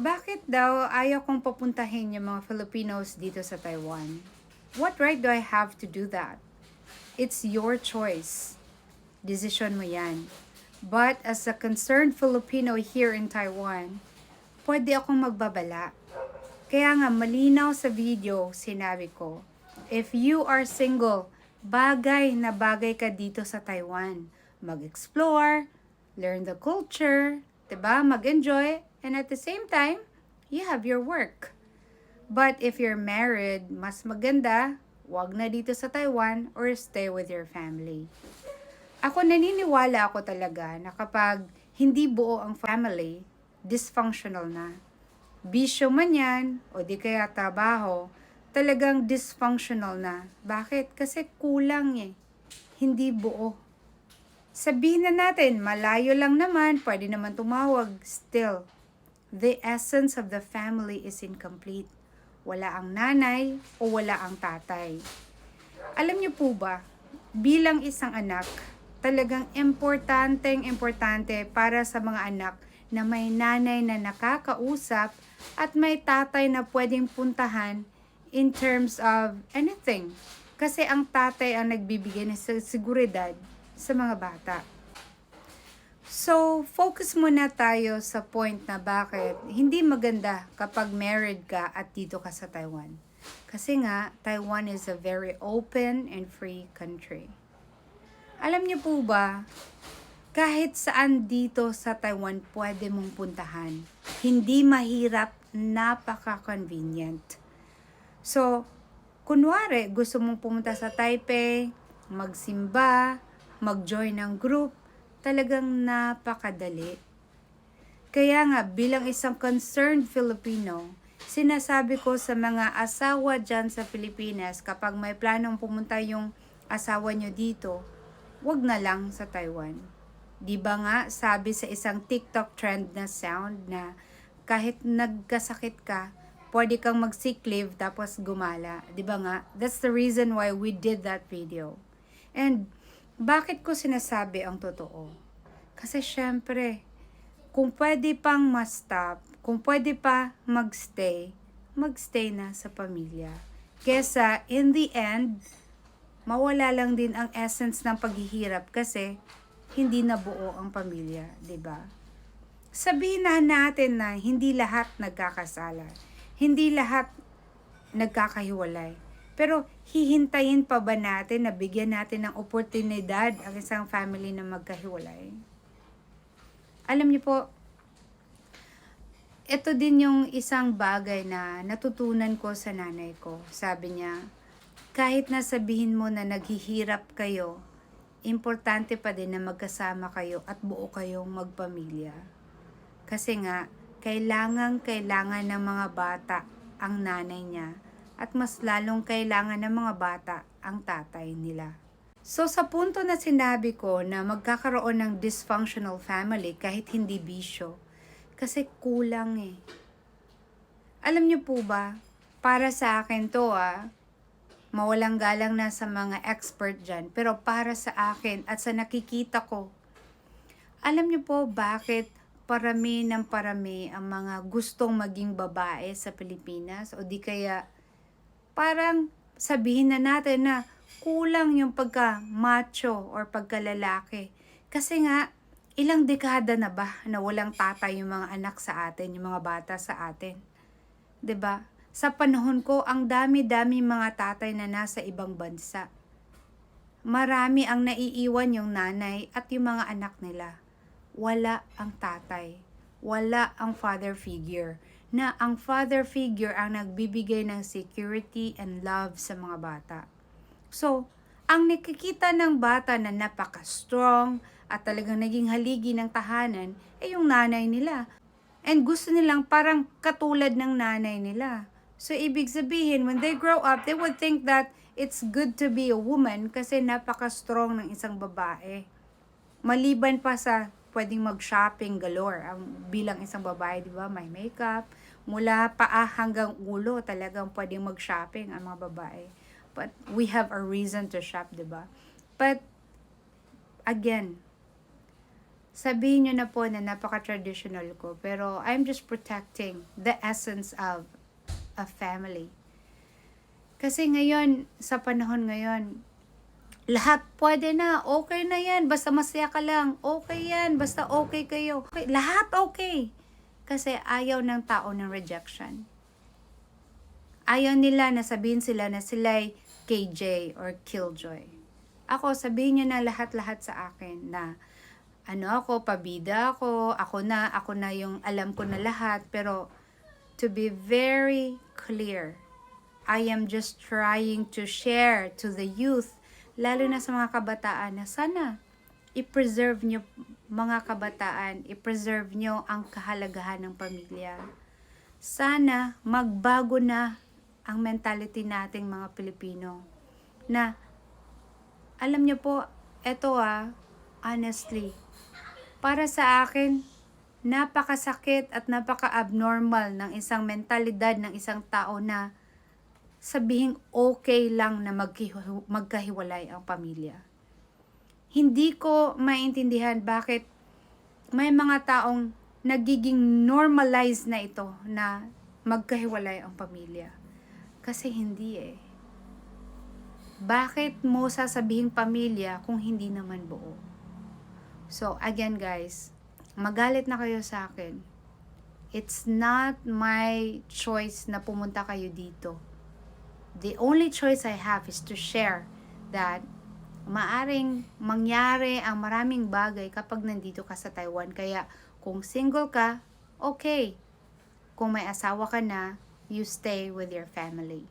Bakit daw ayaw kong papuntahin yung mga Filipinos dito sa Taiwan? What right do I have to do that? It's your choice. Decision mo yan. But as a concerned Filipino here in Taiwan, pwede akong magbabala. Kaya nga malinaw sa video, sinabi ko, if you are single, bagay na bagay ka dito sa Taiwan. Mag-explore, learn the culture, 'di ba? Mag-enjoy, and at the same time, you have your work. But if you're married, mas maganda, wag na dito sa Taiwan or stay with your family. Ako naniniwala ako talaga na kapag hindi buo ang family, dysfunctional na. Bisyo man yan, o di kaya trabaho, talagang dysfunctional na. Bakit? Kasi kulang eh. Hindi buo. Sabihin na natin, malayo lang naman, pwede naman tumawag. Still, the essence of the family is incomplete. Wala ang nanay o wala ang tatay. Alam niyo po ba, bilang isang anak, talagang importanteng importante para sa mga anak na may nanay na nakakausap at may tatay na pwedeng puntahan in terms of anything. Kasi ang tatay ang nagbibigay ng seguridad sa mga bata. So, focus muna tayo sa point na bakit hindi maganda kapag married ka at dito ka sa Taiwan. Kasi nga, Taiwan is a very open and free country. Alam niyo po ba, kahit saan dito sa Taiwan pwede mong puntahan. Hindi mahirap, napaka-convenient. So, kunwari, gusto mong pumunta sa Taipei, magsimba, mag-join ng group, talagang napakadali. Kaya nga, bilang isang concerned Filipino, sinasabi ko sa mga asawa dyan sa Pilipinas, kapag may planong pumunta yung asawa nyo dito, wag na lang sa Taiwan. Di ba nga, sabi sa isang TikTok trend na sound na kahit nagkasakit ka, pwede kang mag-sick leave tapos gumala. Di ba nga? That's the reason why we did that video. And bakit ko sinasabi ang totoo? Kasi syempre, kung pwede pang ma-stop, kung pwede pa magstay, magstay na sa pamilya. Kesa, in the end, mawala lang din ang essence ng paghihirap kasi hindi na buo ang pamilya, 'di ba? Sabihin na natin na hindi lahat nagkakasala. Hindi lahat nagkakahiwalay. Pero hihintayin pa ba natin na bigyan natin ng oportunidad ang isang family na magkahiwalay? Alam niyo po, ito din yung isang bagay na natutunan ko sa nanay ko. Sabi niya, kahit na sabihin mo na naghihirap kayo, importante pa din na magkasama kayo at buo kayong magpamilya. Kasi nga, kailangan kailangan ng mga bata ang nanay niya at mas lalong kailangan ng mga bata ang tatay nila. So sa punto na sinabi ko na magkakaroon ng dysfunctional family kahit hindi bisyo, kasi kulang eh. Alam niyo po ba, para sa akin to ah, mawalang galang na sa mga expert dyan, pero para sa akin at sa nakikita ko, alam niyo po bakit parami ng parami ang mga gustong maging babae sa Pilipinas o di kaya parang sabihin na natin na kulang yung pagka macho or pagkalalaki. Kasi nga, ilang dekada na ba na walang tatay yung mga anak sa atin, yung mga bata sa atin? 'Di ba? Sa panahon ko, ang dami-dami mga tatay na nasa ibang bansa. Marami ang naiiwan yung nanay at yung mga anak nila. Wala ang tatay. Wala ang father figure na ang father figure ang nagbibigay ng security and love sa mga bata. So, ang nakikita ng bata na napaka-strong at talagang naging haligi ng tahanan ay yung nanay nila. And gusto nilang parang katulad ng nanay nila. So, ibig sabihin, when they grow up, they would think that it's good to be a woman kasi napaka-strong ng isang babae. Maliban pa sa pwedeng mag-shopping galore. Ang bilang isang babae, di ba, may makeup. Mula paa hanggang ulo, talagang pwedeng mag-shopping ang mga babae. But we have a reason to shop, di ba? But, again, sabihin nyo na po na napaka-traditional ko, pero I'm just protecting the essence of a family. Kasi ngayon, sa panahon ngayon, lahat pwede na, okay na yan, basta masaya ka lang, okay yan, basta okay kayo. Okay, lahat okay. Kasi ayaw ng tao ng rejection. Ayaw nila na sabihin sila na sila'y KJ or Killjoy. Ako, sabihin nyo na lahat-lahat sa akin na ano ako, pabida ako, ako na, ako na yung alam ko na lahat. Pero to be very clear, I am just trying to share to the youth, lalo na sa mga kabataan, na sana i-preserve nyo mga kabataan, i-preserve nyo ang kahalagahan ng pamilya. Sana magbago na ang mentality nating mga Pilipino na alam nyo po, eto ah, honestly, para sa akin, napakasakit at napaka-abnormal ng isang mentalidad ng isang tao na sabihing okay lang na magkahiwalay ang pamilya. Hindi ko maintindihan bakit may mga taong nagiging normalized na ito na magkahiwalay ang pamilya. Kasi hindi eh. Bakit mo sasabihin pamilya kung hindi naman buo? So, again guys, magalit na kayo sa akin. It's not my choice na pumunta kayo dito. The only choice I have is to share that maaring mangyari ang maraming bagay kapag nandito ka sa Taiwan. Kaya kung single ka, okay. Kung may asawa ka na, you stay with your family.